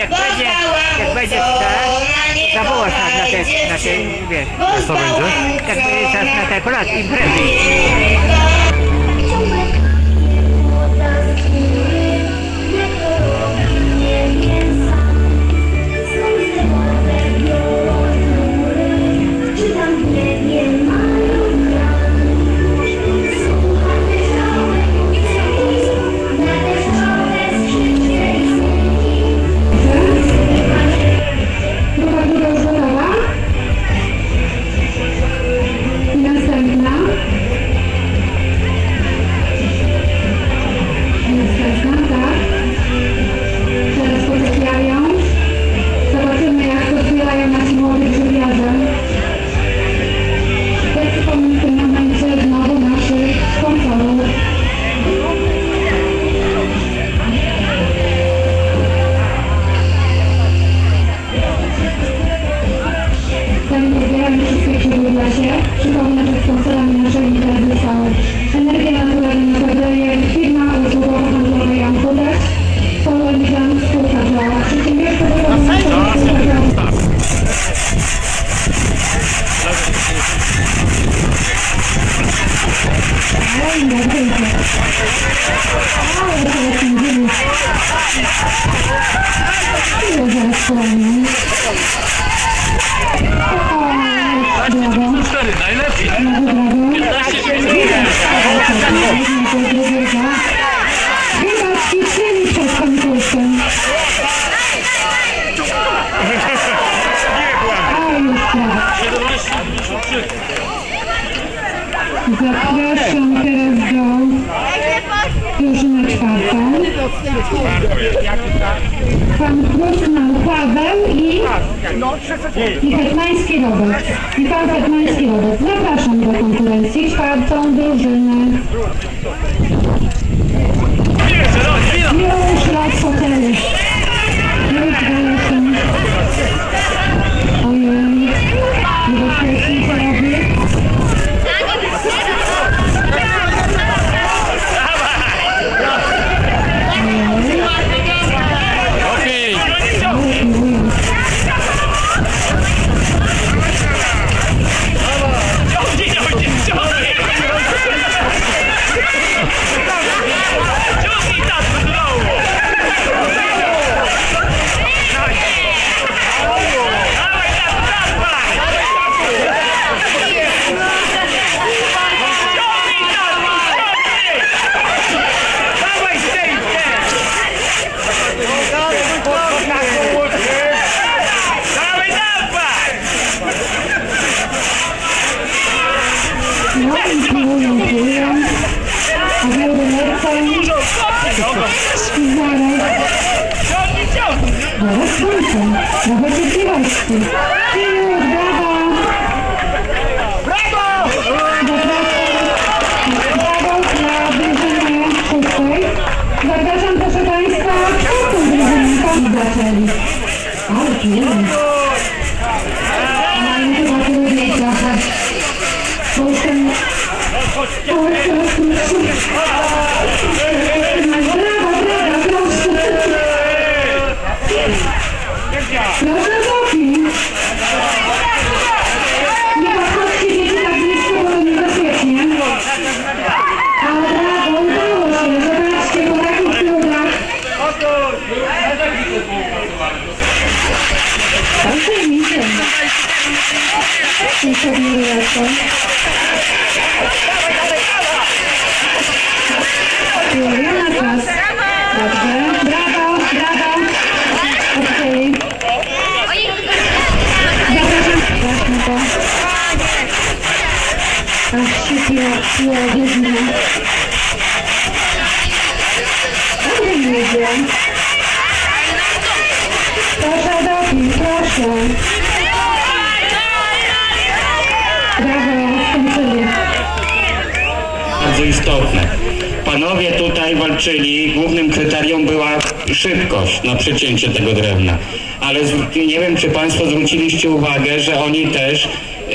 Jak będzie, jak będzie tak, zawołasz nas na te, na te, wiesz, Co jak będzie czas na te kolacje, imprezy. 两年 Pan Krusnal Paweł i, Hetmański Robert. I pan Hetmański Robert. Zapraszam do konkurencji czwartą drużynę. Fotelu. Yeah. Mi się. I sobie lecą. Piłują na czas. Dobrze. Brawo, brawo. Okej. Zapraszam. Właśnie to. Ach, się piła, piła biedna. Dobrze mi bardzo istotne. Panowie tutaj walczyli, głównym kryterium była szybkość na przecięcie tego drewna. Ale nie wiem, czy Państwo zwróciliście uwagę, że oni też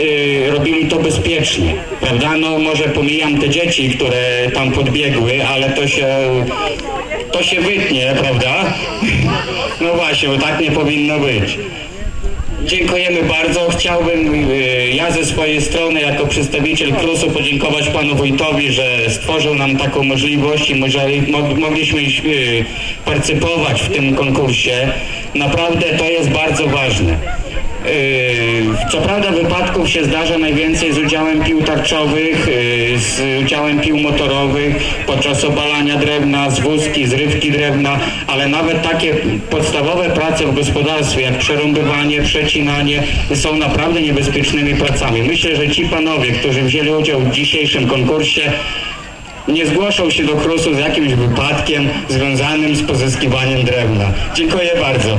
y, robili to bezpiecznie, prawda? No może pomijam te dzieci, które tam podbiegły, ale to się, to się wytnie, prawda? No właśnie, bo tak nie powinno być. Dziękujemy bardzo. Chciałbym y, ja ze swojej strony jako przedstawiciel KRUS-u podziękować panu wójtowi, że stworzył nam taką możliwość i mogliśmy y, partycypować w tym konkursie. Naprawdę to jest bardzo ważne. Y, Co prawda wypadków się zdarza najwięcej z udziałem pił tarczowych, y, z udziałem pił motorowych, podczas obalania drewna, z wózki, zrywki drewna, ale nawet takie podstawowe prace w gospodarstwie, jak przerąbywanie, przecinanie, są naprawdę niebezpiecznymi pracami. Myślę, że ci panowie, którzy wzięli udział w dzisiejszym konkursie, nie zgłoszą się do KRUS-u z jakimś wypadkiem związanym z pozyskiwaniem drewna. Dziękuję bardzo.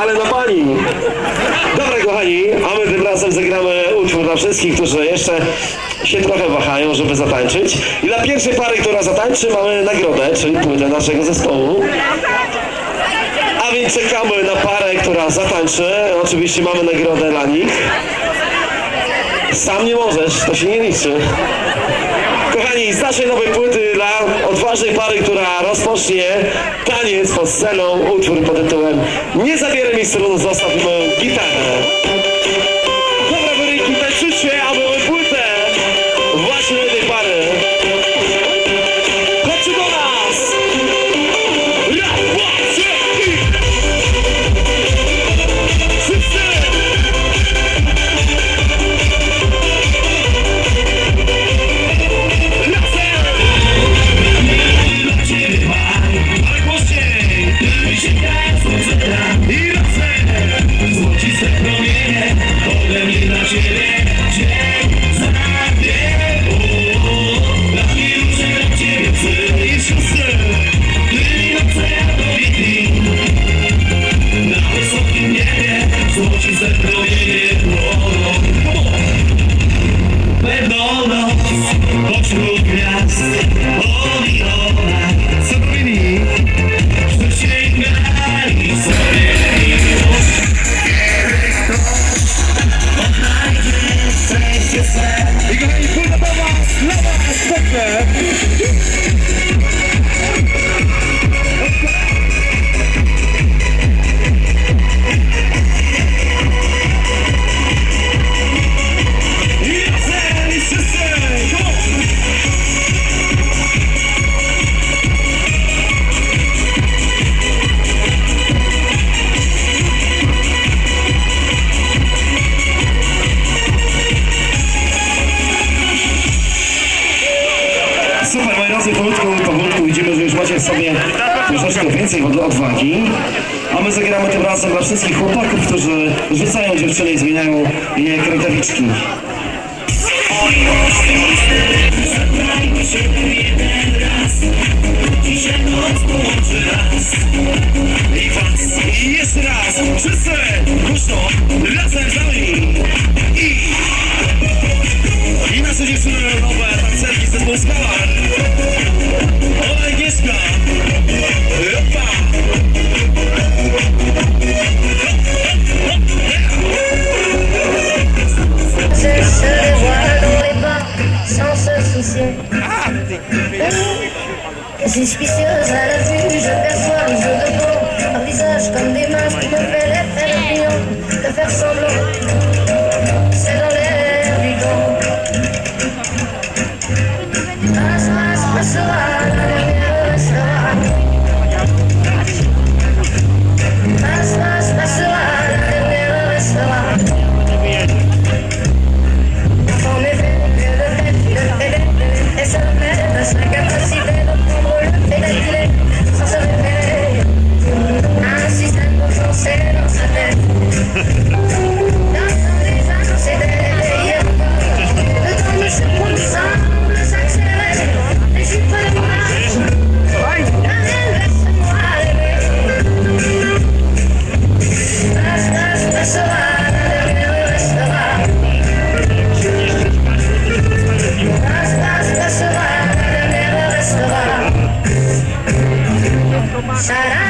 Ale na pani. Dobra, kochani, a my tym razem zagramy utwór dla wszystkich, którzy jeszcze się trochę wahają, żeby zatańczyć. I dla pierwszej pary, która zatańczy, mamy nagrodę, czyli płytę naszego zespołu. A więc czekamy na parę, która zatańczy. Oczywiście mamy nagrodę dla nich. Sam nie możesz, to się nie liczy. Kochani, z naszej nowej płyty dla odważnej pary, która rozpocznie taniec pod sceną, utwór pod tytułem Nie zabieraj mi strun, zostaw moją gitarę. Wszystkich chłopaków, którzy rzucają dziewczyny i zmieniają je jak rękawiczki. I jeszcze raz, Suspicieuse à la vue, je perçois le jeu de peau. Un visage comme des masques me fait l'effet de faire semblant Sarah.